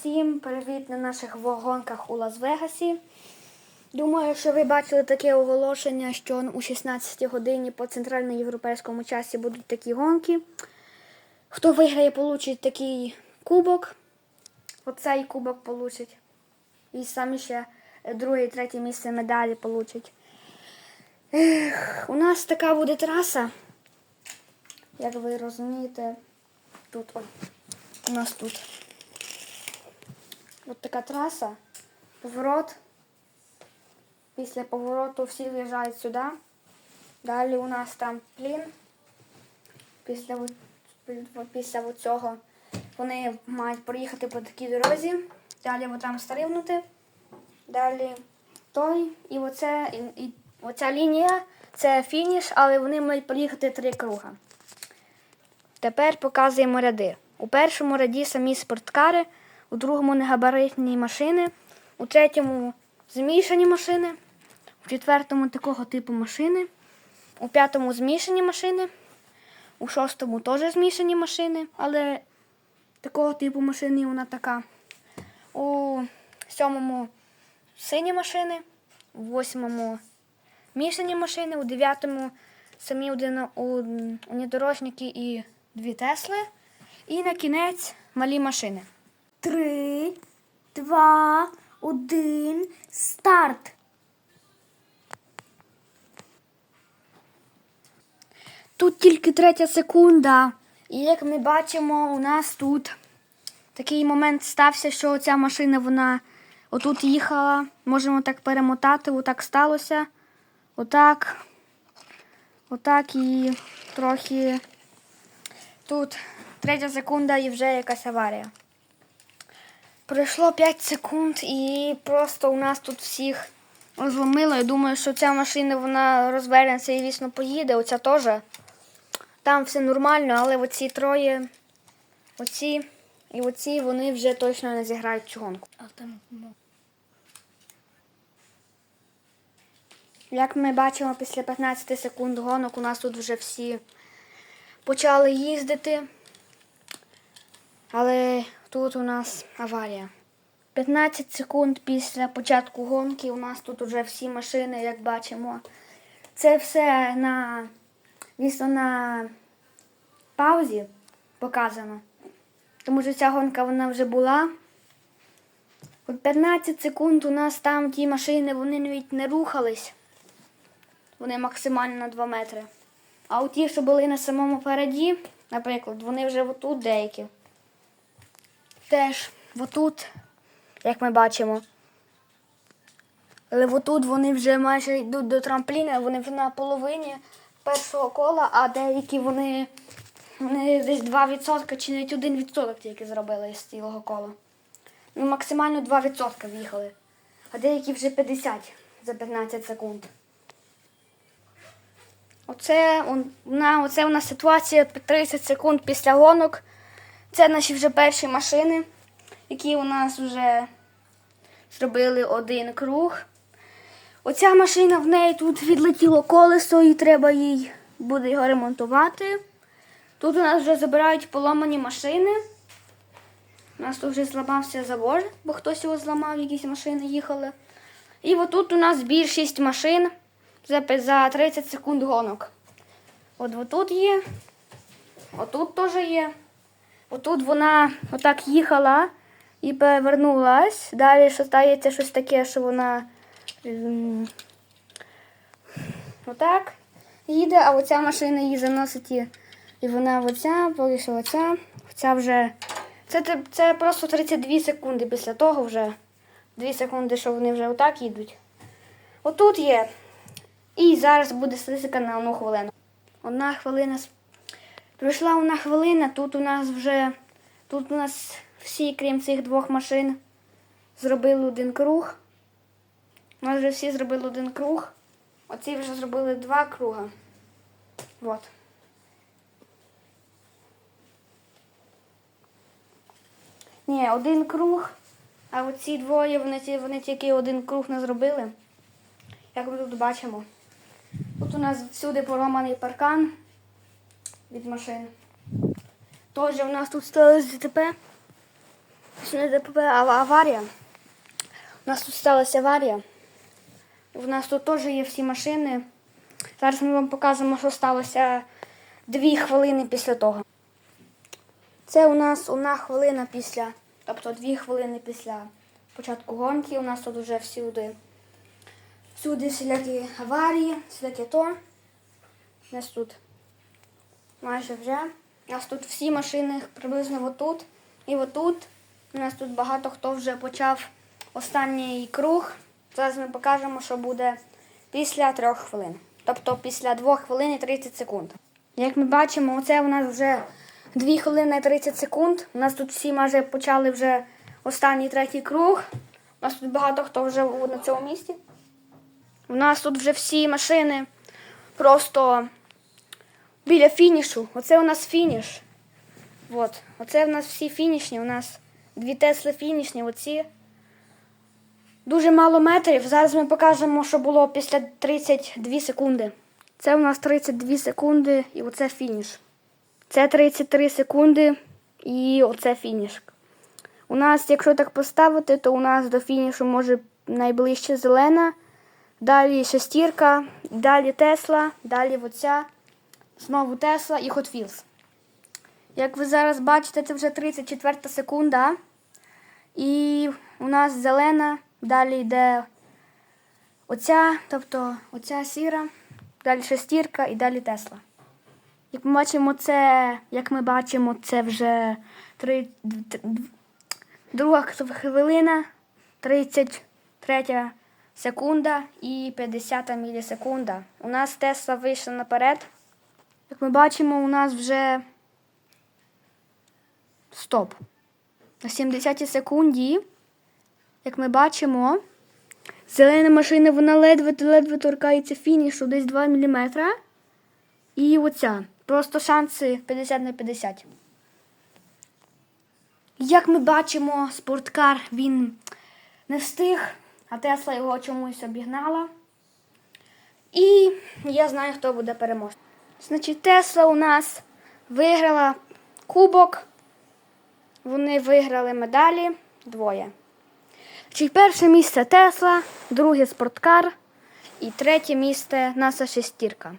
Всім привіт на наших вагонках у Лас-Вегасі. Думаю, що ви бачили таке оголошення, що у 16 годині по центральноєвропейському часі будуть такі гонки. Хто виграє, получить такий кубок. Оцей кубок получить. І самі ще друге і третє місце медалі получать. Ех, у нас така буде траса. Як ви розумієте, тут ой, у нас тут. От така траса, поворот. Після повороту всі в'їжджають сюди. Далі у нас там плін. Після, після цього вони мають проїхати по такій дорозі. Далі там стрибнути. Далі той. І, оце, і, і оця лінія це фініш, але вони мають проїхати три круга. Тепер показуємо ряди. У першому ряді самі спорткари, у другому негабаритні машини, у третьому змішані машини, у четвертому такого типу машини, у п'ятому змішані машини, у шостому теж змішані машини, але такого типу машини вона така. У сьомому сині машини, у восьмому мішані машини, у дев'ятому самі один, і дві Тесли. І на кінець малі машини. Три, два, один, старт. Тут тільки третя секунда. І як ми бачимо, у нас тут такий момент стався, що ця машина вона отут їхала. Можемо так перемотати, отак сталося. Отак. Отак і трохи тут третя секунда і вже якась аварія. Пройшло 5 секунд і просто у нас тут всіх розломило. Я думаю, що ця машина вона розвернеться і вісно поїде. Оця теж. Там все нормально, але оці троє, оці і оці, вони вже точно не зіграють цю гонку. Ну, Як ми бачимо, після 15 секунд гонок у нас тут вже всі почали їздити. Але тут у нас аварія. 15 секунд після початку гонки у нас тут вже всі машини, як бачимо. Це все на, звісно, на паузі показано. Тому що ця гонка вона вже була. От 15 секунд у нас там ті машини, вони навіть не рухались. Вони максимально на 2 метри. А от ті, що були на самому переді, наприклад, вони вже отут деякі. Теж отут, як ми бачимо. Але отут вони вже майже йдуть до трампліна, вони вже на половині першого кола, а деякі вони, вони десь 2% чи навіть 1% тільки зробили з цілого кола. Ну, максимально 2% в'їхали. А деякі вже 50 за 15 секунд. Оце, на, оце у нас ситуація 30 секунд після гонок. Це наші вже перші машини, які у нас вже зробили один круг. Оця машина в неї тут відлетіло колесо і треба їй буде його ремонтувати. Тут у нас вже забирають поломані машини. У нас тут вже зламався забор, бо хтось його зламав, якісь машини їхали. І отут у нас більшість машин за, за 30 секунд гонок. От отут є, отут теж є. Отут вона отак їхала і повернулась. Далі що стається щось таке, що вона ем, отак їде, а оця машина її заносить і, вона оця, що оця, оця вже. Це, це просто 32 секунди після того вже. 2 секунди, що вони вже отак їдуть. Отут є. І зараз буде статистика на одну хвилину. Одна хвилина. Пройшла одна хвилина, тут у нас вже тут у нас всі, крім цих двох машин, зробили один круг. У нас вже всі зробили один круг. Оці вже зробили два круга. От. Ні, один круг. А оці двоє вони, вони тільки один круг не зробили. Як ми тут бачимо. Тут у нас всюди поламаний паркан від машин. Теж у нас тут сталося ДТП. Сьогодні ДПП ава- аварія. У нас тут сталася аварія. У нас тут теж є всі машини. Зараз ми вам покажемо, що сталося дві хвилини після того. Це у нас одна хвилина після, тобто дві хвилини після початку гонки. У нас тут вже всюди. Всюди всілякі аварії, всіляке то. У нас тут майже вже. У нас тут всі машини приблизно отут і отут. У нас тут багато хто вже почав останній круг. Зараз ми покажемо, що буде після трьох хвилин. Тобто після 2 хвилин і 30 секунд. Як ми бачимо, оце у нас вже 2 хвилини і 30 секунд. У нас тут всі майже почали вже останній третій круг. У нас тут багато хто вже на цьому місці. У нас тут вже всі машини просто біля фінішу. Оце у нас фініш. От. Оце у нас всі фінішні. У нас дві Тесли фінішні. Оці. Дуже мало метрів. Зараз ми покажемо, що було після 32 секунди. Це у нас 32 секунди і оце фініш. Це 33 секунди і оце фініш. У нас, якщо так поставити, то у нас до фінішу може найближче зелена, далі шестірка, далі Тесла, далі оця, знову Тесла і Hot Wheels. Як ви зараз бачите, це вже 34 секунда. І у нас зелена, далі йде оця, тобто оця сіра, далі шестірка і далі Тесла. Як ми бачимо, це, як ми бачимо, це вже три, д- д- друга хвилина, 33 секунда і 50 мілісекунда. У нас Тесла вийшла наперед. Як ми бачимо, у нас вже стоп. На 70 секунді, як ми бачимо, зелена машина вона ледве-ледве торкається фінішу десь 2 мм. І оця. Просто шанси 50 на 50. Як ми бачимо, спорткар він не встиг, а Тесла його чомусь обігнала. І я знаю, хто буде переможцем. Значить, Тесла у нас виграла кубок. Вони виграли медалі двоє. Значить, перше місце Тесла, друге спорткар і третє місце наша шестірка.